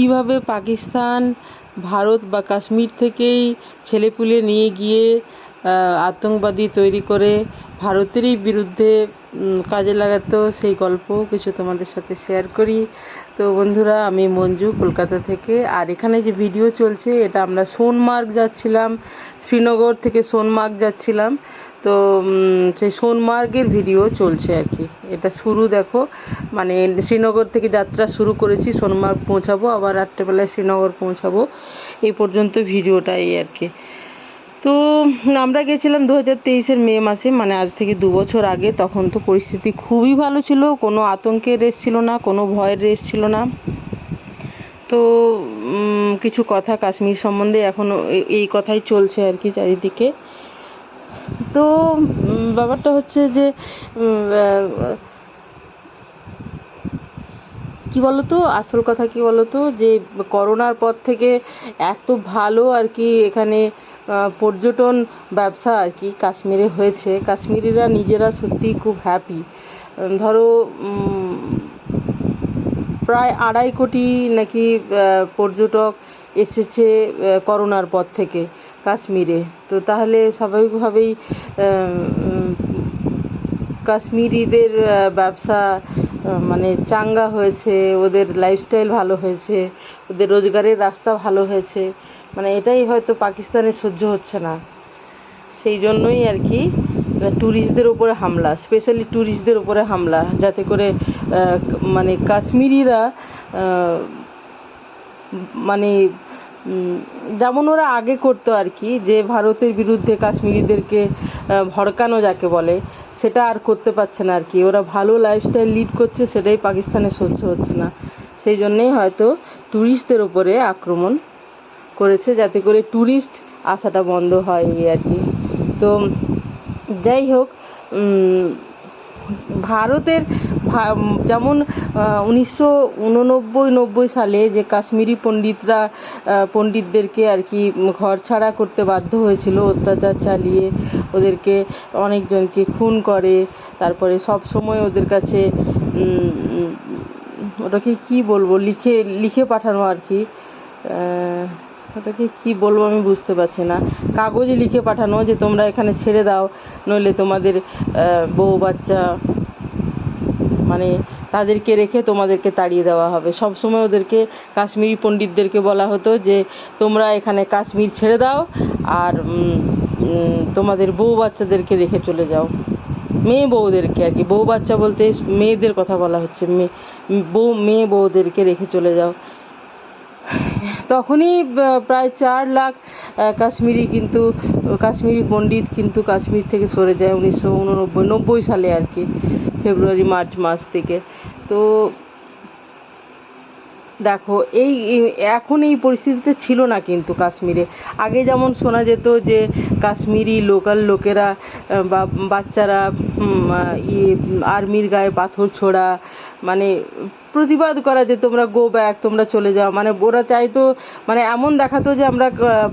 কীভাবে পাকিস্তান ভারত বা কাশ্মীর থেকেই ছেলেপুলে নিয়ে গিয়ে আতঙ্কবাদী তৈরি করে ভারতেরই বিরুদ্ধে কাজে লাগাতো সেই গল্প কিছু তোমাদের সাথে শেয়ার করি। তো বন্ধুরা, আমি মঞ্জু কলকাতা থেকে। আর এখানে যে ভিডিও চলছে, এটা আমরা সোনমার্গ যাচ্ছিলাম। শ্রীনগর থেকে সোনমার্গ যাচ্ছিলাম। তো সেই সোনমার্গের ভিডিও চলছে আর কি। এটা শুরু দেখো। মানে শ্রীনগর থেকে যাত্রা শুরু করেছি, সোনমার্গ পৌঁছাবো। আবার রাত্রেবেলায় শ্রীনগর পৌঁছাবো। এই পর্যন্ত ভিডিওটা এই আর কি। তো আমরা গেছিলাম দু হাজার তেইশের মে মাসে মানে আজ থেকে দু বছর আগে। তখন তো পরিস্থিতি খুবই ভালো ছিল, কোনো আতঙ্কের রেস ছিল না, কোনো ভয়ের রেস ছিল না। তো কিছু কথা কাশ্মীর সম্বন্ধে এখনও এই কথাই চলছে আর কি চারিদিকে। তো ব্যাপারটা হচ্ছে যে কি বলতো, আসল কথা কি বলতো, যে করোনার পর থেকে এত ভালো আর কি এখানে পর্যটন ব্যবসা আর কি কাশ্মীরে হয়েছে। কাশ্মীরিরা নিজেরা সত্যিই খুব হ্যাপি ধরো প্রায় আড়াই কোটি নাকি পর্যটক এসেছে করোনার পর থেকে কাশ্মীরে। তো তাহলে স্বাভাবিকভাবেই কাশ্মীরিদের ব্যবসা মানে চাঙ্গা হয়েছে, ওদের লাইফস্টাইল ভালো হয়েছে, ওদের রোজগারের রাস্তা ভালো হয়েছে। মানে এটাই হয়তো পাকিস্তানে সহ্য হচ্ছে না। সেই জন্যই আর কি ট্যুরিস্টদের উপরে হামলা স্পেশালি ট্যুরিস্টদের উপরে হামলা, যাতে করে মানে কাশ্মীরিরা মানে যেমন ওরা আগে করতো আর কি, যে ভারতের বিরুদ্ধে কাশ্মীরিদেরকে ভড়কানো যাকে বলে, সেটা আর করতে পারছে না আর কি। ওরা ভালো লাইফস্টাইল লিড করছে, সেটাই পাকিস্তানে সহ্য হচ্ছে না। সেই জন্যেই হয়তো ট্যুরিস্টদের ওপরে আক্রমণ করেছে যাতে করে ট্যুরিস্ট আসাটা বন্ধ হয় এই আর কি। তো যাই হোক ভারতের যেমন উনিশশো উননব্বই নব্বই সালে যে কাশ্মীরি পণ্ডিতরা পণ্ডিতদেরকে আর কি ঘর ছাড়া করতে বাধ্য হয়েছিল, অত্যাচার চালিয়ে ওদেরকে অনেকজনকে খুন করে, তারপরে সব সময় ওদের কাছে ওটাকে কি বলব, লিখে লিখে পাঠানো আর কি ওটাকে কি বলব আমি বুঝতে পারছি না। কাগজে লিখে পাঠানো যে তোমরা এখানে ছেড়ে দাও, নইলে তোমাদের বউ বাচ্চা মানে তাদেরকে রেখে তোমাদেরকে তাড়িয়ে দেওয়া হবে। সব সময় ওদেরকে, কাশ্মীরি পণ্ডিতদেরকে বলা হতো যে, তোমরা এখানে কাশ্মীর ছেড়ে দাও আর তোমাদের বউ বাচ্চাদেরকে রেখে চলে যাও। মেয়ে বউদেরকে আর কি। বউ বাচ্চা বলতে মেয়েদের কথা বলা হচ্ছে। মেয়ে বউ, মেয়ে বউদেরকে রেখে চলে যাও। তখনই প্রায় চার লাখ কাশ্মীরি কিন্তু, কাশ্মীরি পণ্ডিত কিন্তু কাশ্মীর থেকে সরে যায় উনিশশো উননব্বই, নব্বই সালে আর কি, ফেব্রুয়ারি, মার্চ মাস থেকে। তো দেখো, এই এখন এই পরিস্থিতিটা ছিল না কিন্তু কাশ্মীরে। আগে যেমন শোনা যেত যে কাশ্মীরি লোকাল লোকেরা বা বাচ্চারা ইয়ে আর্মির গায়ে পাথর ছোড়া মানে প্রতিবাদ করা যে তোমরা গো ব্যাক তোমরা চলে যাও। মানে ওরা চাইতো মানে এমন দেখাতো যে আমরা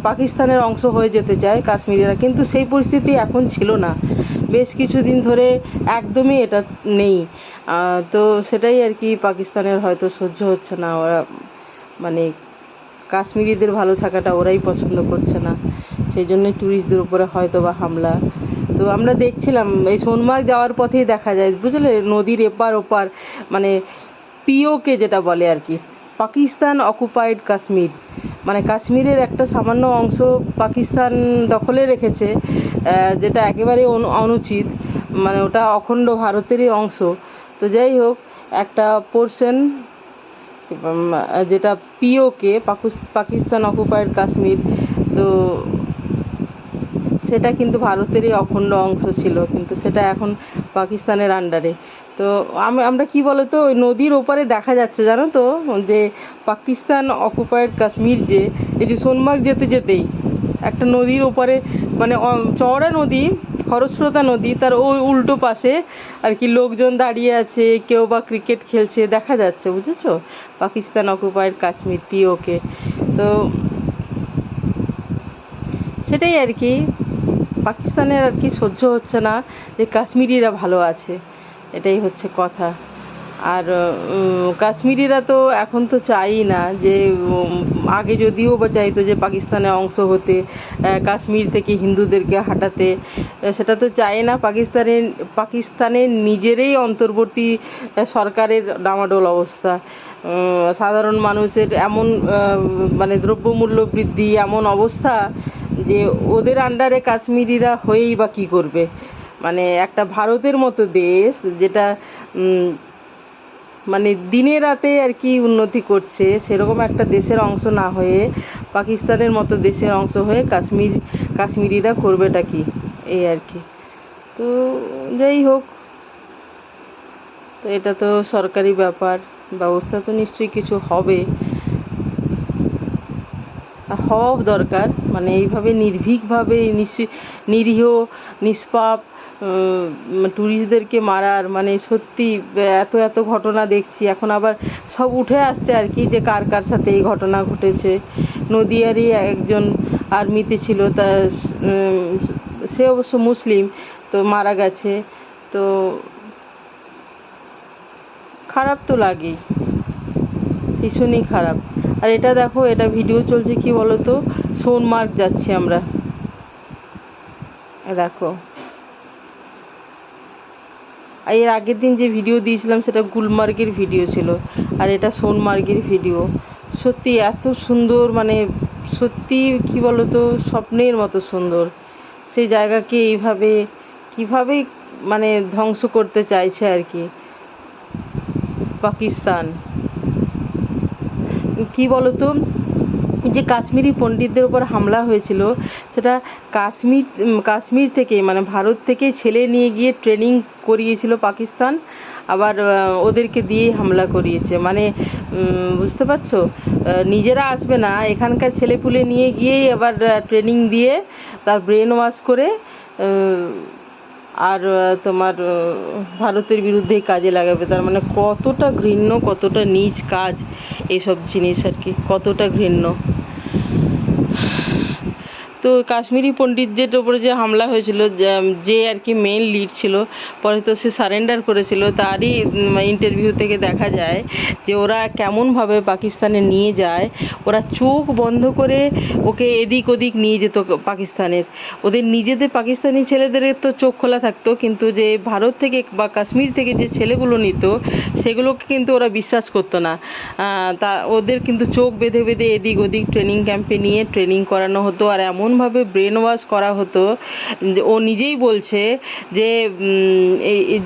পাকিস্তানের অংশ হয়ে যেতে চাই কাশ্মীরিরা। কিন্তু সেই পরিস্থিতি এখন ছিল না। বেশ কিছুদিন ধরে একদমই এটা নেই। তো সেটাই আর কি পাকিস্তানের হয়তো সহ্য হচ্ছে না। ওরা মানে কাশ্মীরিদের ভালো থাকাটা ওরাই পছন্দ করছে না। সেই জন্যই ট্যুরিস্টদের উপরে হয়তো বা হামলা। তো আমরা দেখছিলাম, এই সোনমার্গ যাওয়ার পথেই দেখা যায়, বুঝলে? নদীর এপার ওপার মানে পিওকে যেটা বলে আর কি। পাকিস্তান অকুপাইড কাশ্মীর। মানে কাশ্মীরের একটা সামান্য অংশ পাকিস্তান দখলে রেখেছে যেটা একেবারে অনু- অনুচিত। মানে ওটা অখণ্ড ভারতেরই অংশ। তো যাই হোক, একটা পোর্শন যেটা পিওকে পাকিস্তান অকুপাইড কাশ্মীর। তো সেটা কিন্তু ভারতেরই অখণ্ড অংশ ছিল, কিন্তু সেটা এখন পাকিস্তানের আন্ডারে তো আমি, আমরা কি বলতো, ওই নদীর ওপারে দেখা যাচ্ছে, জানো তো, যে পাকিস্তান অকুপায়েড কাশ্মীর যে, এই যে সোনমার্গ যেতে যেতেই একটা নদীর ওপারে মানে চওড়া নদী, খরস্রোতা নদী, তার ওই উল্টো পাশে আর কি লোকজন দাঁড়িয়ে আছে, কেউ বা ক্রিকেট খেলছে, দেখা যাচ্ছে, বুঝেছ? পাকিস্তান অকুপায়েড কাশ্মীর পিওকে তো সেটাই আর কি। পাকিস্তানের আর কি সহ্য হচ্ছে না, যে কাশ্মীরিরা ভালো আছে, এটাই হচ্ছে কথা। আর কাশ্মীরিরা তো এখন তো চাই না যে আগে যদিও বা চাইতো যে পাকিস্তানে অংশ হতে কাশ্মীর থেকে হিন্দুদেরকে হাঁটাতে সেটা তো চায় না। পাকিস্তানের পাকিস্তানের নিজেরই অন্তর্বর্তী সরকারের ডামাডোল অবস্থা। সাধারণ মানুষের এমন মানে দ্রব্যমূল্য বৃদ্ধি, এমন অবস্থা যে ওদের আন্ডারে কাশ্মীরিরা হয়েই বা কী করবে? মানে একটা ভারতের মতো দেশ যেটা মানে দিনে রাতে আর কি উন্নতি করছে, সেরকম একটা দেশের অংশ না হয়ে, পাকিস্তানের মতো দেশের অংশ হয়ে কাশ্মীর, কাশ্মীরিরা করবেটা কি? এই আর কি। তো যাই হোক, তো এটা তো সরকারি ব্যাপার, ব্যবস্থা তো নিশ্চয়ই কিছু হবে। হওয়াও দরকার মানে এইভাবে নির্ভীকভাবে নিরীহ, নিষ্পাপ ট্যুরিস্টদেরকে মারার মানে সত্যি, এত এত ঘটনা দেখছি। এখন আবার সব উঠে আসছে আর কি যে কার কার সাথে এই ঘটনা ঘটেছে। নদিয়ারই একজন আর্মিতে ছিল, তা সে অবশ্য মুসলিম, তো মারা গেছে। তো খারাপ তো লাগেই, ভীষণই খারাপ। আর এটা দেখো, এটা ভিডিও চলছে কি বলো তো সোনমার্গ যাচ্ছি আমরা। দেখো। আর এর আগের দিন যে ভিডিও দিয়েছিলাম, সেটা গুলমার্গের ভিডিও ছিল। আর এটা সোনমার্গের ভিডিও সত্যি এত সুন্দর মানে সত্যি কি বলো তো স্বপ্নের মতো সুন্দর। সেই জায়গাকে এইভাবে, কীভাবে মানে ধ্বংস করতে চাইছে আর কি। পাকিস্তান। কি বলতো? যে কাশ্মীরি পণ্ডিতদের উপর হামলা হয়েছিল, সেটা কাশ্মীর কাশ্মীর থেকে মানে ভারত থেকে ছেলে নিয়ে গিয়ে ট্রেনিং করিয়েছিল পাকিস্তান, আবার ওদেরকে দিয়ে হামলা করিয়েছে। মানে বুঝতে পারছ? নিজেরা আসবে না, এখানকার ছেলেপুলে নিয়ে গিয়েই আবার ট্রেনিং দিয়ে তার ব্রেন ওয়াশ করে আর তোমার ভারতের বিরুদ্ধেই কাজে লাগাবে। তার মানে কতটা ঘৃণ্য, কতটা নীচ কাজ এসব জিনিস আর কি, কতটা ঘৃণ্য। তো কাশ্মীরি পণ্ডিতদের ওপরে যে হামলা হয়েছিল যে- আর কি মেন লিড ছিল, পরে তো সে সারেন্ডার করেছিল, তারই ইন্টারভিউ থেকে দেখা যায় যে ওরা কেমনভাবে পাকিস্তানে নিয়ে যায়। ওরা চোখ বন্ধ করে ওকে এদিক ওদিক নিয়ে যেত পাকিস্তানের। ওদের নিজেদের পাকিস্তানি ছেলেদের তো চোখ খোলা থাকতো, কিন্তু যে ভারত থেকে বা কাশ্মীর থেকে যে ছেলেগুলো নিত, সেগুলোকে কিন্তু ওরা বিশ্বাস করতো না। তা ওদের কিন্তু চোখ বেঁধে বেঁধে এদিক ওদিক ট্রেনিং ক্যাম্পে নিয়ে ট্রেনিং করানো হতো, আর এমনভাবে ব্রেন ওয়াশ করা হতো। ও নিজেই বলছে যে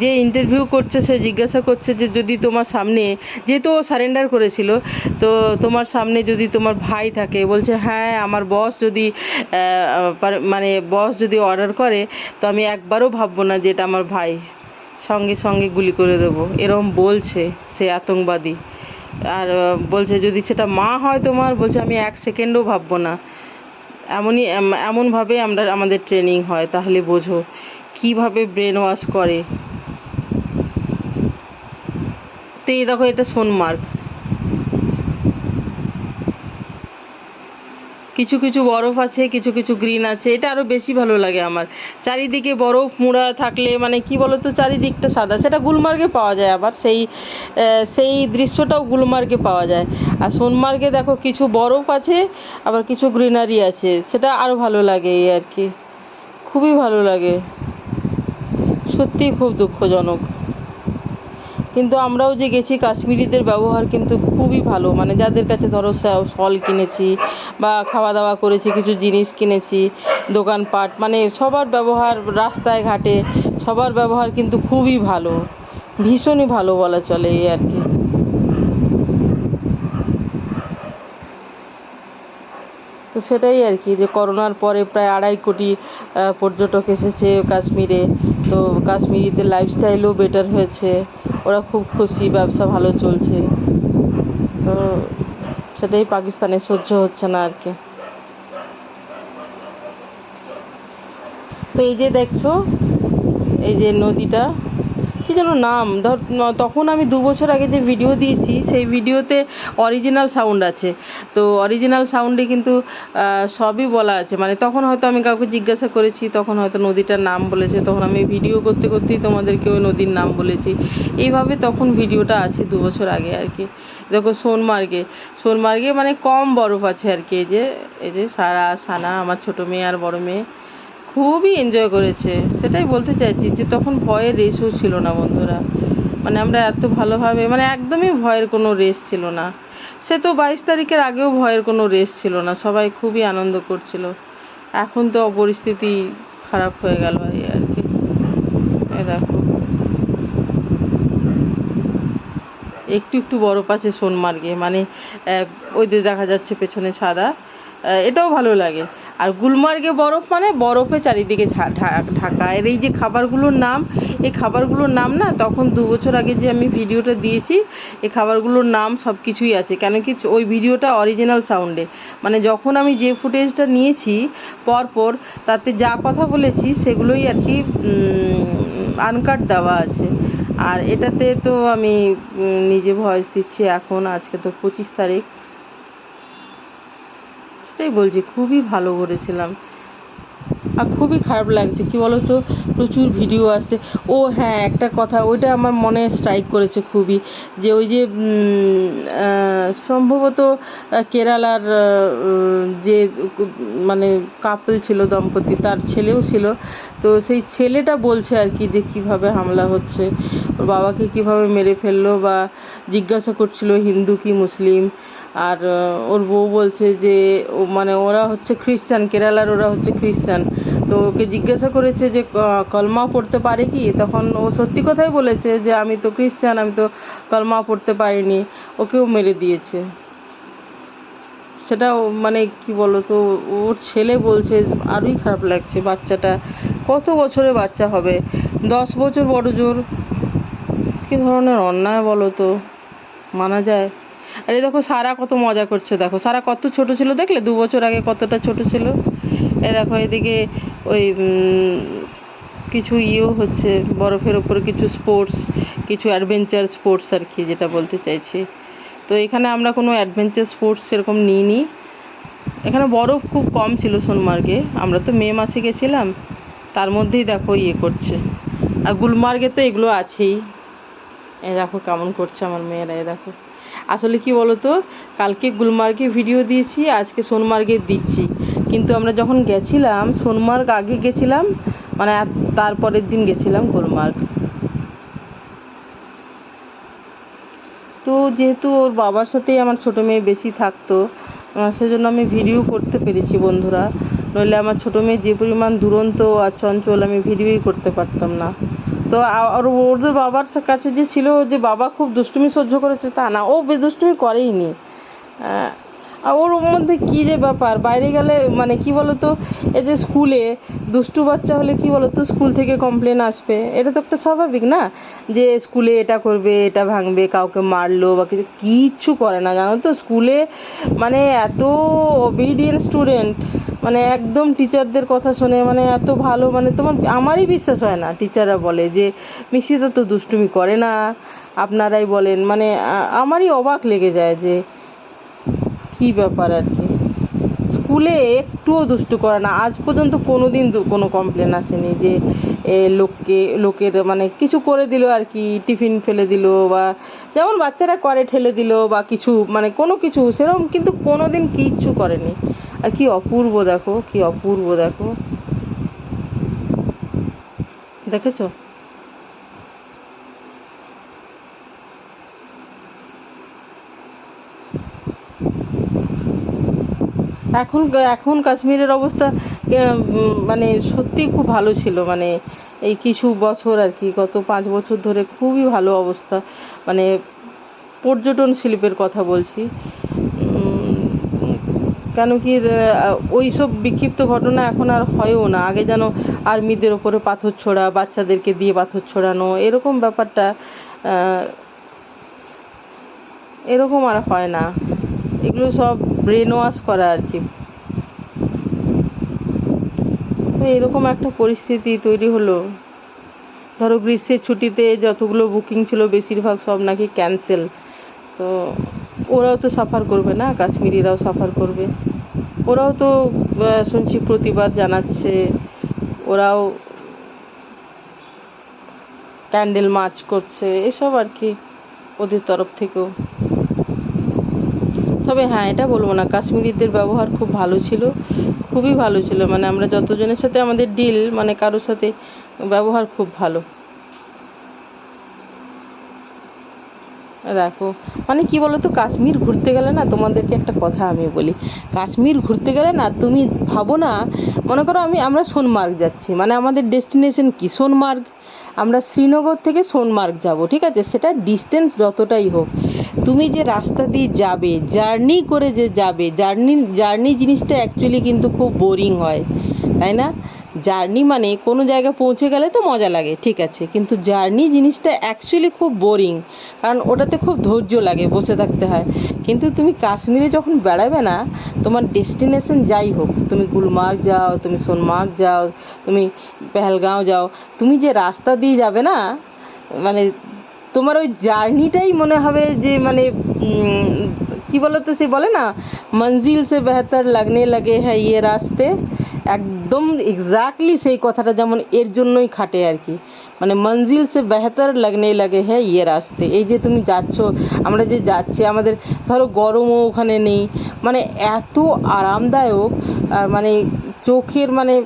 যে ইন্টারভিউ করছে, সে জিজ্ঞাসা করছে যে, যদি তোমার সামনে, যেহেতু ও সারেন্ডার করেছিল, তো তোমার সামনে যদি তোমার ভাই থাকে, বলছে হ্যাঁ আমার বস যদি মানে বস যদি অর্ডার করে, তো আমি একবারও ভাববো না যে এটা আমার ভাই। সঙ্গে সঙ্গে গুলি করে দেবো। এরম বলছে সে আতঙ্কবাদী। আর বলছে, যদি সেটা মা হয় তোমার, বলছে, আমি এক সেকেন্ডও ভাববো না। এমনই এমনভাবে আমরা, আমাদের ট্রেনিং হয়। তাহলে বোঝো, কীভাবে ব্রেন ওয়াশ করে? তো এই দেখো, এটা সোনমার্গ। কিছু কিছু বরফ আছে, কিছু কিছু গ্রিন আছে, এটা আরও বেশি ভালো লাগে আমার। চারিদিকে বরফ, মুড়া থাকলে মানে কি বলতো, চারিদিকটা সাদা। সেটা গুলমার্গে পাওয়া যায় আবার, সেই সেই দৃশ্যটাও গুলমার্গে পাওয়া যায়। আর সোনমার্গে দেখো কিছু বরফ আছে, আবার কিছু গ্রিনারি আছে। সেটা আরও ভালো লাগে এই আর কি। খুবই ভালো লাগে। সত্যিই খুব দুঃখজনক। কিন্তু আমরাও যে গেছি কাশ্মীরিদের ব্যবহার কিন্তু খুবই ভালো। মানে যাদের কাছে ধরো শল কিনেছি বা খাওয়া দাওয়া করেছি, কিছু জিনিস কিনেছি, দোকানপাট মানে সবার ব্যবহার রাস্তায় ঘাটে, সবার ব্যবহার কিন্তু খুবই ভালো। ভীষণই ভালো বলা চলে এই আর কি। তো সেটাই আর কি, যে করোনার পরে প্রায় আড়াই কোটি পর্যটক এসেছে কাশ্মীরে। তো কাশ্মীরিদের লাইফস্টাইলও বেটার হয়েছে। ওরা খুব খুশি, ব্যবসা ভালো চলছে। তো সেটাই পাকিস্তানে সহ্য হচ্ছে না আর কি। তো এই যে দেখছ, এই যে নদীটা কি যেন নাম? ধর তখন আমি দু বছর আগে যে ভিডিও দিয়েছি, সেই ভিডিওতে অরিজিনাল সাউন্ড আছে। তো অরিজিনাল সাউন্ডে কিন্তু সবই বলা আছে। মানে তখন হয়তো আমি কাউকে জিজ্ঞাসা করেছি, তখন হয়তো নদীটার নাম বলেছে, তখন আমি ভিডিও করতে করতেই তোমাদেরকে ওই নদীর নাম বলেছি। এইভাবে তখন ভিডিওটা আছে দু বছর আগে আর কি। দেখো সোনমার্গে সোনমার্গে মানে কম বরফ আছে আর কি। এই যে এই যে সারা সানা, আমার ছোটো মেয়ে আর বড় মেয়ে। খুবই এনজয় করেছে। সেটাই বলতে চাইছি যে তখন ভয়ের রেসও ছিল না বন্ধুরা। মানে আমরা এত ভালোভাবে মানে একদমই ভয়ের কোনো রেস ছিল না। সে তো বাইশ তারিখের আগেও ভয়ের কোনো রেস ছিল না। সবাই খুবই আনন্দ করছিল। এখন তো পরিস্থিতি খারাপ হয়ে গেল এই আর কি। দেখো। একটু একটু বরফ আছে সোনমার্গে মানে ওই দেখা যাচ্ছে পেছনে সাদা। এটাও ভালো লাগে। আর গুলমার্গে বরফ মানে বরফে চারিদিকে ঢাকা। আর এই যে খাবারগুলোর নাম, এই খাবারগুলোর নাম না, তখন দু বছর আগে যে আমি ভিডিওটা দিয়েছি, এই খাবারগুলোর নাম সব কিছুই আছে। কেন কি ওই ভিডিওটা অরিজিনাল সাউন্ডে মানে যখন আমি যে ফুটেজটা নিয়েছি, পরপর তাতে যা কথা বলেছি, সেগুলোই আর কি আনকাট দেওয়া আছে। আর এটাতে তো আমি নিজে ভয়েস দিচ্ছি এখন, আজকে তো পঁচিশ তারিখ। সেটাই বলছি, খুবই ভালো করেছিলাম। আর খুবই খারাপ লাগছে, কি বলো তো প্রচুর ভিডিও আসছে। ও হ্যাঁ একটা কথা, ওইটা আমার মনে স্ট্রাইক করেছে খুবই, যে ওই যে সম্ভবত কেরালার যে মানে কাপল ছিল, দম্পতি, তার ছেলেও ছিল। তো সেই ছেলেটা বলছে আর কি যে, কীভাবে হামলা হচ্ছে? ওর বাবাকে কীভাবে মেরে ফেলল বা জিজ্ঞাসা করছিল, হিন্দু কি মুসলিম? আর ওর বউ বলছে যে, ও মানে ওরা হচ্ছে খ্রিস্টান, কেরালার ওরা হচ্ছে খ্রিস্টান। তো ওকে জিজ্ঞাসা করেছে যে, ক- কলমা পড়তে পারে কি? তখন ও সত্যি কথাই বলেছে যে, আমি তো খ্রিস্টান, আমি তো কলমা পড়তে পারিনি। ওকেও মেরে দিয়েছে। সেটা মানে কি বলো তো, ওর ছেলে বলছে, আরোই খারাপ লাগছে বাচ্চাটা। কত বছরে বাচ্চা হবে? দশ বছর বড় জোর? কী ধরনের অন্যায় বলো তো? মানা যায়। আরে দেখো, সারা কত মজা করছে, দেখো। সারা কত ছোট ছিল, দেখলে? দু বছর আগে কতটা ছোট ছিল। এ দেখো, এদিকে ওই কিছু ইয়েও হচ্ছে, বরফের ওপরে কিছু স্পোর্টস কিছু অ্যাডভেঞ্চার স্পোর্টস আর কি, যেটা বলতে চাইছি। তো এখানে আমরা কোনো অ্যাডভেঞ্চার স্পোর্টস সেরকম নিইনি। এখানে বরফ খুব কম ছিল সোনমার্গে। আমরা তো মে মাসে গেছিলাম, তার মধ্যেই দেখো ইয়ে করছে। আর গুলমার্গে তো এগুলো আছেই। এই দেখো কেমন করছে আমার মেয়েরা, এ দেখো। আসলে কি বলতো, কালকে গুলমার্গে ভিডিও দিয়েছি, আজকে সোনমার্গে দিচ্ছি। কিন্তু আমরা যখন গেছিলাম, সোনমার্গ আগে গেছিলাম মানে তারপরের দিন গেছিলাম গুলমার্গ। তো যেহেতু ওর বাবার সাথেই আমার ছোটো মেয়ে বেশি থাকতো সেজন্য আমি ভিডিও করতে পেরেছি বন্ধুরা। নইলে আমার ছোটো মেয়ে যে পরিমাণ দুরন্ত আর চঞ্চল আমি ভিডিওই করতে পারতাম না। তো আর ওদের বাবার কাছে যে ছিল যে বাবা খুব দুষ্টুমি সহ্য করেছে তা না, ও দুষ্টুমি করেই নি আর ওর মধ্যে কী যে ব্যাপার? বাইরে গেলে মানে কি বলতো, এই যে স্কুলে দুষ্টু বাচ্চা হলে কি বলতো, স্কুল থেকে কমপ্লেন আসবে। এটা তো একটা স্বাভাবিক না? যে স্কুলে এটা করবে, এটা ভাঙবে, কাউকে মারলো বা কিছু, কিচ্ছু করে না, জানো তো? স্কুলে মানে এত ওবিডিয়েন্ট স্টুডেন্ট মানে একদম টিচারদের কথা শুনে মানে এত ভালো মানে তোমার, আমারই বিশ্বাস হয় না টিচাররা বলে যে মিশিতা তো দুষ্টুমি করে না। আপনারাই বলেন মানে আমারই অবাক লেগে যায় যে কী ব্যাপার আর কি? স্কুলে একটুও দুষ্টু করে না। আজ পর্যন্ত কোনো দিন কোনো কমপ্লেন আসেনি যে লোককে, লোকের মানে কিছু করে দিল আর কি, টিফিন ফেলে দিল বা যেমন বাচ্চারা করে ঠেলে দিল বা কিছু মানে কোনো কিছু, সেরকম কিন্তু কোনো দিন কিচ্ছু করেনি। আর কি অপূর্ব দেখো, কি অপূর্ব দেখো। দেখেছ? এখন এখন কাশ্মীরের অবস্থা মানে সত্যিই খুব ভালো ছিল। মানে এই কিছু বছর আর কি, গত পাঁচ বছর ধরে খুবই ভালো অবস্থা। মানে পর্যটন শিল্পের কথা বলছি। কেন কি ওই সব বিক্ষিপ্ত ঘটনা এখন আর হয়ও না। আগে যেন আর্মিদের ওপরে পাথর ছোড়া, বাচ্চাদেরকে দিয়ে পাথর ছোড়ানো, এরকম ব্যাপারটা এরকম আর হয় না। এগুলো সব ব্রেন ওয়াশ করা আর কি। এরকম একটা পরিস্থিতি তৈরি হলো। ধরো গ্রীষ্মের ছুটিতে যতগুলো বুকিং ছিল বেশিরভাগ সব নাকি ক্যান্সেল তো ওরাও তো সাফার করবে না, কাশ্মীরিরাও সাফার করবে। ওরাও তো শুনছি প্রতিবাদ জানাচ্ছে। ওরাও ক্যান্ডেল মার্চ করছে, এসব আর কি ওদের তরফ থেকেও। তবে হ্যাঁ এটা বলব না। কাশ্মীরিদের ব্যবহার খুব ভালো ছিল, খুবই ভালো ছিল। মানে আমরা যতজনের সাথে আমাদের ডিল মানে কারোর সাথে ব্যবহার খুব ভালো। দেখো মানে কি বলো তো কাশ্মীর ঘুরতে গেলে না, তোমাদেরকে একটা কথা আমি বলি। কাশ্মীর ঘুরতে গেলে না, তুমি ভাবো না, মনে করো আমি, আমরা সোনমার্গ যাচ্ছি। মানে আমাদের ডেস্টিনেশন কি? সোনমার্গ। আমরা শ্রীনগর থেকে সোনমার্গ যাব, ঠিক আছে? সেটা ডিস্টেন্স যতটাই হোক। তুমি যে রাস্তা দিয়ে যাবে জার্নি করে যে যাবে জার্নি জার্নি জিনিসটা অ্যাকচুয়ালি কিন্তু খুব বোরিং হয়, তাই না? জার্নি মানে কোনো জায়গায় পৌঁছে গেলে তো মজা লাগে, ঠিক আছে। কিন্তু জার্নি জিনিসটা অ্যাকচুয়ালি খুব বোরিং কারণ ওটাতে খুব ধৈর্য লাগে, বসে থাকতে হয়। কিন্তু তুমি কাশ্মীরে যখন বেড়াবে না, তোমার ডেস্টিনেশন যাই হোক, তুমি গুলমার্গ যাও, তুমি সোনমার্গ যাও, তুমি পেহেলগাঁও যাও, তুমি যে রাস্তা দিয়ে যাবে না মানে তোমার ওই জার্নিটাই মনে হবে যে মানে কি বলো তো সে বলে না, মঞ্জিল সে বেহতর লাগনে লাগে হ্যাঁ ইয়ে রাস্তে। একদম এক্স্যাক্টলি সেই কথাটা যেমন এর জন্যই খাটে আর কি। মানে মঞ্জিল সে বেহতর লাগনে লাগে হ্যাঁ ইয়ে রাস্তে। এই যে তুমি যাচ্ছ, আমরা যে যাচ্ছি, আমাদের ধরো গরমও ওখানে নেই। মানে এত আরামদায়ক মানে চোখের মানে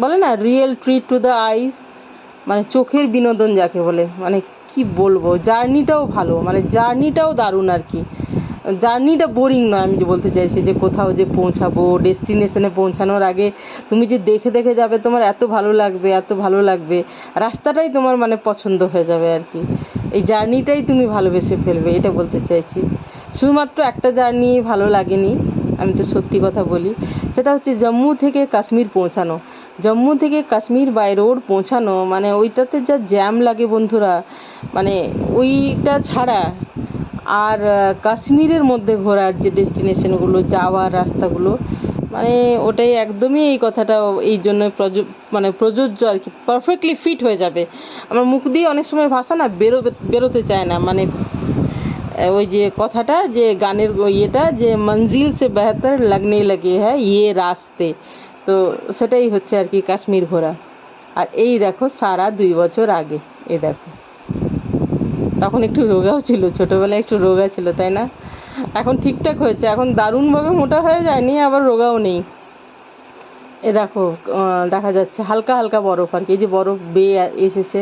বলে না real treat to the eyes মানে চোখের বিনোদন যাকে বলে। মানে কি বলব জার্নিটাও ভালো মানে জার্নিটাও দারুণ আর কি। জার্নিটা বোরিং নয়, আমি যে বলতে চাইছি যে কোথাও যে পৌঁছাবো, ডেস্টিনেশনে পৌঁছানোর আগে তুমি যে দেখে দেখে যাবে তোমার এত ভালো লাগবে, এত ভালো লাগবে, রাস্তাটাই তোমার মানে পছন্দ হয়ে যাবে আর কি। এই জার্নিটাই তুমি ভালোবেসে ফেলবে, এটা বলতে চাইছি। শুধুমাত্র একটা জার্নি ভালো লাগেনি, আমি তো সত্যি কথা বলি। সেটা হচ্ছে জম্মু থেকে কাশ্মীর পৌঁছানো। জম্মু থেকে কাশ্মীর বাই রোড পৌঁছানো মানে ওইটাতে যা জ্যাম লাগে বন্ধুরা মানে ওইটা ছাড়া আর কাশ্মীরের মধ্যে ঘোরার যে ডেস্টিনেশনগুলো, যাওয়ার রাস্তাগুলো মানে ওটাই একদমই এই কথাটা এই জন্য মানে প্রযোজ্য আর কি পারফেক্টলি ফিট হয়ে যাবে। আমার মুখ দিয়ে অনেক সময় ভাষা না বেরোবে, বেরোতে চায় না মানে ওই যে কথাটা যে গানের ইয়েটা যে মঞ্জিল সে বেহতর লাগনে লাগে হ্যাঁ ইয়ে রাস্তে। তো সেটাই হচ্ছে আর কি কাশ্মীর ঘোরা। আর এই দেখো সারা দুই বছর আগে, এই দেখো। তখন একটু রোগাও ছিল, ছোটোবেলায় একটু রোগা ছিল, তাই না? এখন ঠিকঠাক হয়েছে, এখন দারুণভাবে মোটা হয়ে যায়নি, আবার রোগাও নেই। এ দেখো দেখা যাচ্ছে হালকা হালকা বরফ আর কি, এই যে বরফ বেয়ে এসেছে।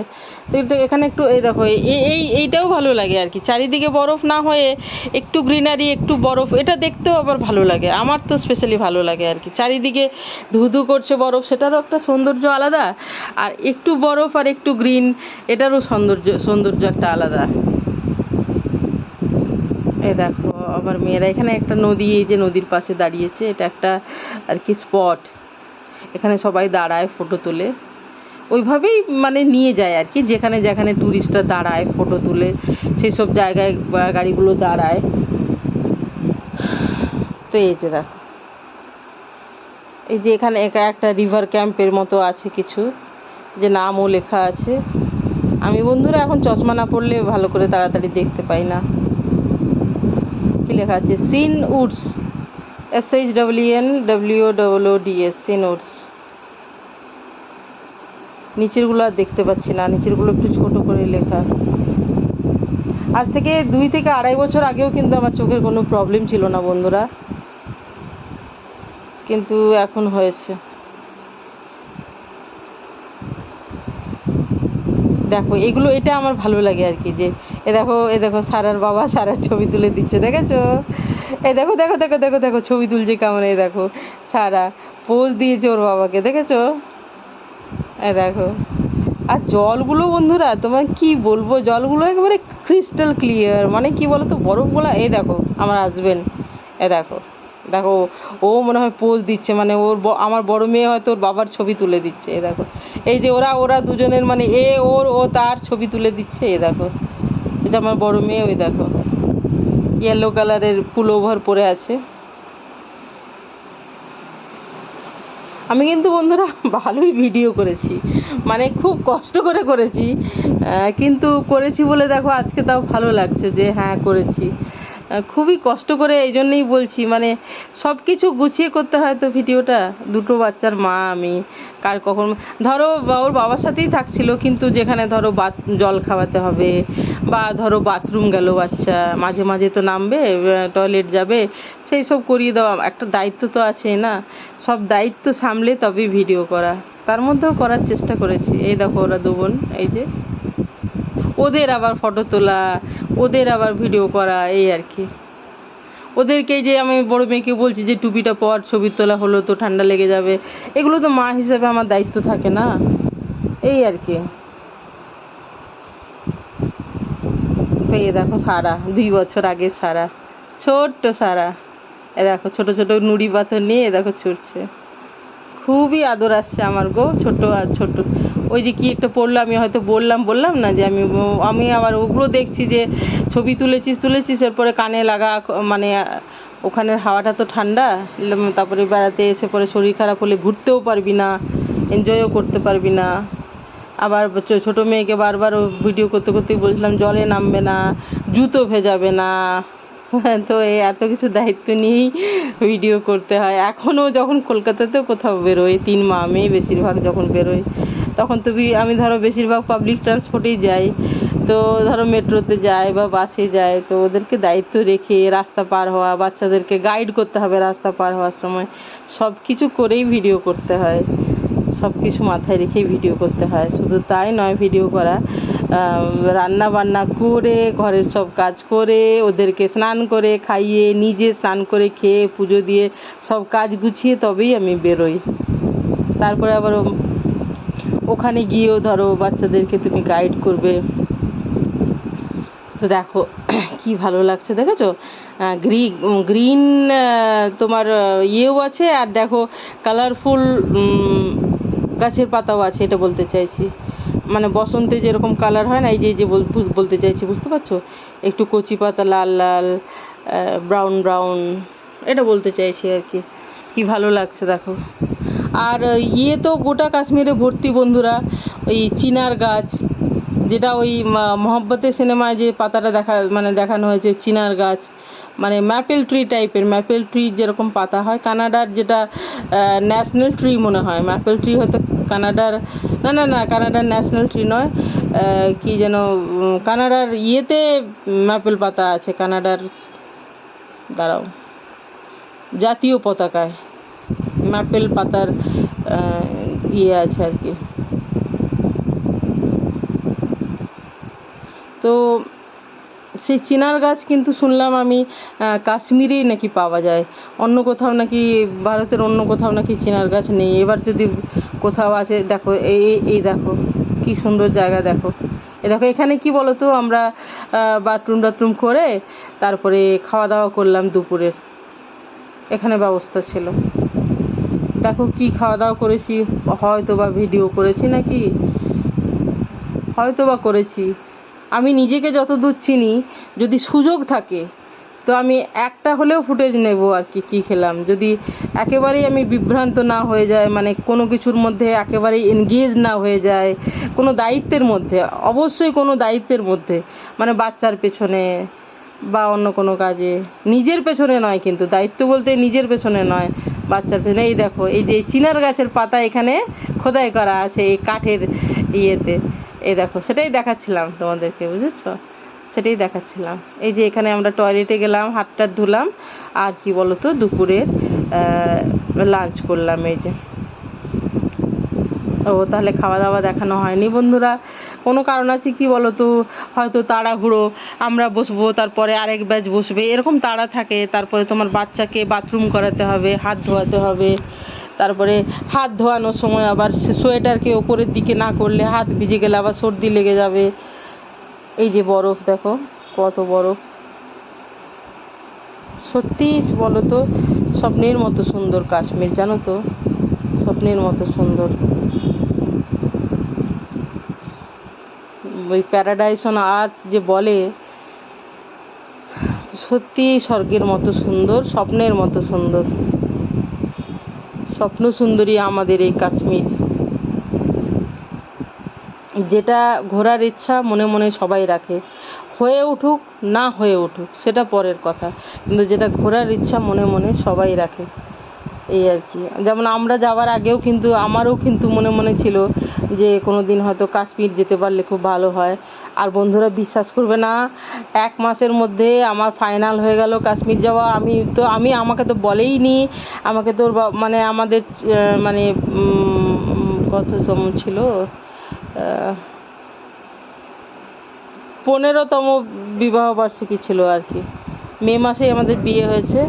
তো এটা এখানে একটু, এই দেখো এই এই, এইটাও ভালো লাগে আর কি। চারিদিকে বরফ না হয়ে একটু গ্রিনারি, একটু বরফ, এটা দেখতেও আবার ভালো লাগে। আমার তো স্পেশালি ভালো লাগে আর কি। চারিদিকে ধুধু করছে বরফ, সেটারও একটা সৌন্দর্য আলাদা। আর একটু বরফ আর একটু গ্রিন, এটারও সৌন্দর্য সৌন্দর্য একটা আলাদা। এ দেখো, আমার মেয়েরা এখানে একটা নদী, এই যে নদীর পাশে দাঁড়িয়েছে, এটা একটা আর কি স্পট এখানে সবাই দাঁড়ায় ফটো তোলে। ওইভাবেই মানে নিয়ে যায় আর কি, যেখানে যেখানে ট্যুরিস্টরা দাঁড়ায় ফটো তুলে সেই সব জায়গায় গাড়িগুলো দাঁড়ায়। তো এই যে দেখো। এই যে এখানে একা একটা রিভার ক্যাম্পের মতো আছে কিছু, যে নামও লেখা আছে। আমি বন্ধুরা এখন চশমা না পড়লে ভালো করে তাড়াতাড়ি দেখতে পাই না। কি লেখা আছে? সিন Woods S H W N W double O D S scene Woods. নিচেরগুলো আর দেখতে পাচ্ছি না, নিচেরগুলো একটু ছোট করে লেখা। আজ থেকে দুই থেকে আড়াই বছর আগেও কিন্তু আমার চোখের কোনো প্রবলেম ছিল না, বন্ধুরা। কিন্তু এখন হয়েছে। দেখো, এগুলো, এটা আমার ভালো লাগে আর কি, যে, এ দেখো এ দেখো, সারার বাবা সারার ছবি তুলে দিচ্ছে, দেখেছ? এ দেখো দেখো দেখো দেখো দেখো, ছবি তুলছে কেমন এই দেখো, সারা পোজ দিয়েছে ওর বাবাকে, দেখেছ? দেখো। আর জলগুলো বন্ধুরা তোমার কি বলব? জলগুলো একেবারে ক্রিস্টাল ক্লিয়ার মানে কি বলো তো বরফগুলো, এই দেখো, আমার হাজবেন্ড এ দেখো দেখো, ও মনে হয় পোজ দিচ্ছে মানে ওর আমার বড় মেয়ে হয়তো ওর বাবার ছবি তুলে দিচ্ছে এ দেখো। এই যে ওরা ওরা দুজনের মানে এ, ওর, ও তার ছবি তুলে দিচ্ছে এ দেখো। এটা আমার বড় মেয়ে, ওই দেখো। ইয়েলো কালারের পুল ওভার পরে আছে। আমি কিন্তু বন্ধুরা ভালোই ভিডিও করেছি। মানে খুব কষ্ট করে করেছি। কিন্তু করেছি বলে দেখো আজকে তাও ভালো লাগছে যে হ্যাঁ করেছি। খুবই কষ্ট করে এই জন্যই বলছি মানে সব কিছু গুছিয়ে করতে হয় তো ভিডিওটা। দুটো বাচ্চার মা, আমি, কার কখন, ধরো ওর বাবার সাথেই থাকছিল, কিন্তু যেখানে ধরো বাথ জল খাওয়াতে হবে, বা ধরো বাথরুম গেল বাচ্চা, মাঝে মাঝে তো নামবে টয়লেট যাবে, সেই সব করিয়ে দেওয়া, একটা দায়িত্ব তো আছে না, সব দায়িত্ব সামলে তবে ভিডিও করা। তার মধ্যেও করার চেষ্টা করেছি। এই দেখো ওরা দু বোন এই যে, ওদের আবার ফটো তোলা ওদের আবার ভিডিও করা, এই আর কি। ওদেরকে যে আমি বড় মেয়েকে বলছি যে, টুপিটা পর, ছবি তোলা হলো তো, ঠান্ডা লেগে যাবে। এগুলো তো মা হিসেবে আমার দায়িত্ব থাকে না। এই আর কি। তো এই দেখো সারা, দুই বছর আগে সারা, ছোট্ট সারা। এ দেখো, ছোট ছোট নুড়ি পাথর নিয়ে এ দেখো ছুটছে। খুবই আদর আসছে আমার গো, ছোট আর ছোট। ওই যে কি একটা পড়ল, আমি হয়তো বললাম বললাম না যে আমি আমি আবার ওগুলো দেখছি যে ছবি তুলেছিস তুলেছিস, এরপরে কানে লাগা মানে ওখানের হাওয়াটা তো ঠান্ডা তারপরে বেড়াতে এসে পরে শরীর খারাপ হলে ঘুরতেও পারবি না, এনজয়ও করতে পারবি না। আবার ছোট মেয়েকে বারবার ভিডিও করতে করতে বলছিলাম, জলে নামবে না, জুতো ভেজাবে না। তো এই এত কিছু দায়িত্ব নিয়েই ভিডিও করতে হয়। এখনও যখন কলকাতাতেও কোথাও বেরোই, তিন মা মেয়ে বেশিরভাগ যখন বেরোই। তখন তুমি আমি ধরো বেশিরভাগ পাবলিক ট্রান্সপোর্টেই যাই। তো ধরো মেট্রোতে যাই বা বাসে যাই, তো ওদেরকে দায়িত্ব রেখে রাস্তা পার হওয়া, বাচ্চাদেরকে গাইড করতে হবে রাস্তা পার হওয়ার সময়। সব কিছু করেই ভিডিও করতে হয়। সব কিছু মাথায় রেখেই ভিডিও করতে হয়। শুধু তাই নয় ভিডিও করা। রান্না বান্না করে, ঘরের সব কাজ করে, ওদেরকে স্নান করে, খাইয়ে, নিজে স্নান করে খেয়ে, পুজো দিয়ে সব কাজ গুছিয়ে তবেই আমি বেরোই। তারপরে আবার ওখানে গিয়েও ধরো বাচ্চাদেরকে তুমি গাইড করবে। তো দেখো, কি ভালো লাগছে, দেখেছ? গ্রি গ্রিন তোমার ইয়েও আছে, আর দেখো কালারফুল গাছের পাতাও আছে, এটা বলতে চাইছি। মানে বসন্তে যেরকম কালার হয় না, এই যে যে বল- বলতে চাইছি, বুঝতে পারছ? একটু কচি পাতা, লাল লাল ব্রাউন ব্রাউন এটা বলতে চাইছি আর কি। কি ভালো লাগছে, দেখো। আর ইয়ে তো গোটা কাশ্মীরে ভর্তি বন্ধুরা। ওই চিনার গাছ, যেটা ওই মহব্বতের সিনেমায় যে পাতাটা দেখা মানে দেখানো হয়েছে, চিনার গাছ। মানে ম্যাপেল ট্রি টাইপের, ম্যাপেল ট্রি যেরকম পাতা হয়। কানাডার যেটা ন্যাশনাল ট্রি মনে হয়। ম্যাপেল ট্রি হয়তো কানাডার, না না না, কানাডার ন্যাশনাল ট্রি নয়। কি যেন কানাডার ইয়েতে ম্যাপেল পাতা আছে, কানাডার, দাঁড়াও, জাতীয় পতাকায়। ম্যাপেল পাতার ইয়ে আছে আর কি। তো সেই চিনার গাছ কিন্তু শুনলাম আমি কাশ্মীরেই নাকি পাওয়া যায়। অন্য কোথাও নাকি, ভারতের অন্য কোথাও নাকি চিনার গাছ নেই। এবার যদি কোথাও আছে, দেখো, এই, এই- দেখো, কি সুন্দর জায়গা দেখো। এ দেখো, এখানে কি বলো তো আমরা বাথরুম টাথরুম করে তারপরে খাওয়া দাওয়া করলাম দুপুরের এখানে ব্যবস্থা ছিল। দেখো কি খাওয়া দাওয়া করেছি হয়তো বা ভিডিও করেছি নাকি? হয়তো বা করেছি। আমি নিজেকে যত দূর চিনি, যদি সুযোগ থাকে, তো আমি একটা হলেও ফুটেজ নেব আর কি, কী খেলাম। যদি একেবারেই আমি বিভ্রান্ত না হয়ে যায় মানে কোনো কিছুর মধ্যে একেবারেই এনগেজ না হয়ে যায়, কোনো দায়িত্বের মধ্যে, অবশ্যই কোনো দায়িত্বের মধ্যে মানে বাচ্চার পেছনে বা অন্য কোনো কাজে, নিজের পেছনে নয় কিন্তু, দায়িত্ব বলতে নিজের পেছনে নয় বাচ্চার পেছনে এই দেখো, এই যে চিনার গাছের পাতা এখানে খোদাই করা আছে এই কাঠের ইয়েতে। এই দেখো, সেটাই দেখাচ্ছিলাম তোমাদেরকে, বুঝেছ? সেটাই দেখাচ্ছিলাম। এই যে এখানে আমরা টয়লেটে গেলাম হাত টাত ধুলাম, আর কি বলতো, দুপুরের লাঞ্চ করলাম এই যে। ও, তাহলে খাওয়া দাওয়া দেখানো হয়নি বন্ধুরা। কোনো কারণ আছে কি বলো তো হয়তো তাড়াহুড়ো, আমরা বসবো, তারপরে আরেক ব্যাচ বসবে, এরকম তাড়া থাকে। তারপরে তোমার বাচ্চাকে বাথরুম করাতে হবে, হাত ধোয়াতে হবে। তারপরে হাত ধোয়ানোর সময় আবার সোয়েটারকে ওপরের দিকে না করলে হাত ভিজে গেলে আবার সর্দি লেগে যাবে। এই যে বরফ, দেখো, কত বরফ। সত্যি বলো তো স্বপ্নের মতো সুন্দর কাশ্মীর, জানো তো? স্বপ্নের মতো সুন্দর। ওই প্যারাডাইস অন আর্থ যে বলে সত্যি স্বর্গের মতো সুন্দর, স্বপ্নের মতো সুন্দর। স্বপ্ন সুন্দরী আমাদের এই কাশ্মীর। যেটা ঘোরার ইচ্ছা মনে মনে সবাই রাখে। হয়ে উঠুক, না হয়ে উঠুক, সেটা পরের কথা। কিন্তু যেটা ঘোরার ইচ্ছা মনে মনে সবাই রাখে। এই আর কি। যেমন আমরা যাওয়ার আগেও কিন্তু, আমারও কিন্তু মনে মনে ছিল যে কোনো দিন হয়তো কাশ্মীর যেতে পারলে খুব ভালো হয়। আর বন্ধুরা, বিশ্বাস করবে না, এক মাসের মধ্যে আমার ফাইনাল হয়ে গেল কাশ্মীর যাওয়া। আমি তো, আমি আমাকে তো বলেই নি আমাকে তোর মানে আমাদের মানে কত সম ছিল? পনেরোতম বিবাহ বার্ষিকী ছিল আর কি। মে মাসেই আমাদের বিয়ে হয়েছে।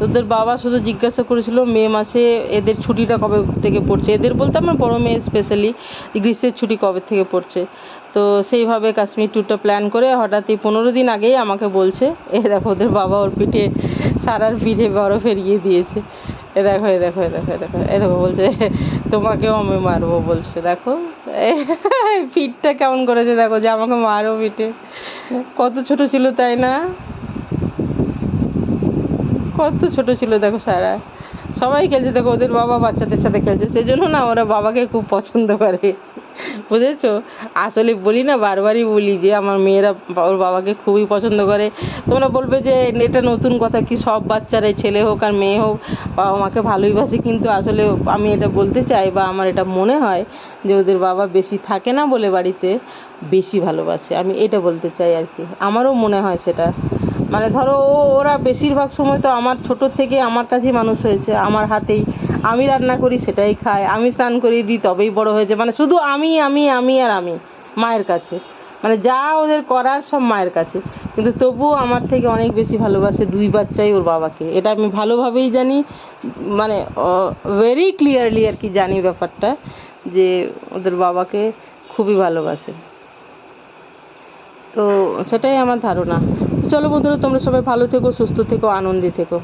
তোদের বাবা শুধু জিজ্ঞাসা করেছিল মে মাসে এদের ছুটিটা কবে থেকে পড়ছে। এদের বলতে আমার বড় মেয়ে স্পেশালি গ্রীষ্মের ছুটি কবে থেকে পড়ছে। তো সেইভাবে কাশ্মীর ট্যুরটা প্ল্যান করে হঠাৎই পনেরো দিন আগেই আমাকে বলছে, এ দেখো ওদের বাবা ওর পিঠে সারার পিঠে বরফ ফেরিয়ে দিয়েছে। এ দেখো এ দেখো এ দেখো এ দেখো। এ দেখো বলছে, তোমাকেও আমি মারবো, বলছে। দেখো পিঠটা কেমন করেছে দেখো যে আমাকে মারো পিঠে। কত ছোট ছিল তাই না? কত ছোট ছিল, দেখো সারা। সবাই খেলছে, দেখো ওদের বাবা বাচ্চাদের সাথে খেলছে। সেই জন্য না ওরা বাবাকে খুব পছন্দ করে। বুঝেছ? আসলে বলি না, বারবারই বলি যে আমার মেয়েরা ওর বাবাকে খুবই পছন্দ করে। তোমরা বলবে যে এটা নতুন কথা কি সব বাচ্চারাই ছেলে হোক আর মেয়ে হোক, বাবা মাকে ভালোই বাসে। কিন্তু আসলে আমি এটা বলতে চাই বা আমার এটা মনে হয় যে ওদের বাবা বেশি থাকে না বলে বাড়িতে, বেশি ভালোবাসে। আমি এটা বলতে চাই আর কি। আমারও মনে হয় সেটা। মানে ধরো ওরা বেশিরভাগ সময় তো আমার ছোটোর থেকে আমার কাছেই মানুষ হয়েছে, আমার হাতেই। আমি রান্না করি, সেটাই খায়। আমি স্নান করিয়ে দিই, তবেই বড় হয়েছে। মানে শুধু আমি আমি আমি আর আমি, মায়ের কাছে। মানে যা ওদের করার সব মায়ের কাছে। কিন্তু তবুও আমার থেকে অনেক বেশি ভালোবাসে দুই বাচ্চাই ওর বাবাকে। এটা আমি ভালোভাবেই জানি মানে ভেরি ক্লিয়ারলি আর কি জানি ব্যাপারটা, যে ওদের বাবাকে খুবই ভালোবাসে। তো সেটাই আমার ধারণা। চলো বন্ধুরা তোমরা সবাই ভালো থেকো সুস্থ থেকো আনন্দে থেকো।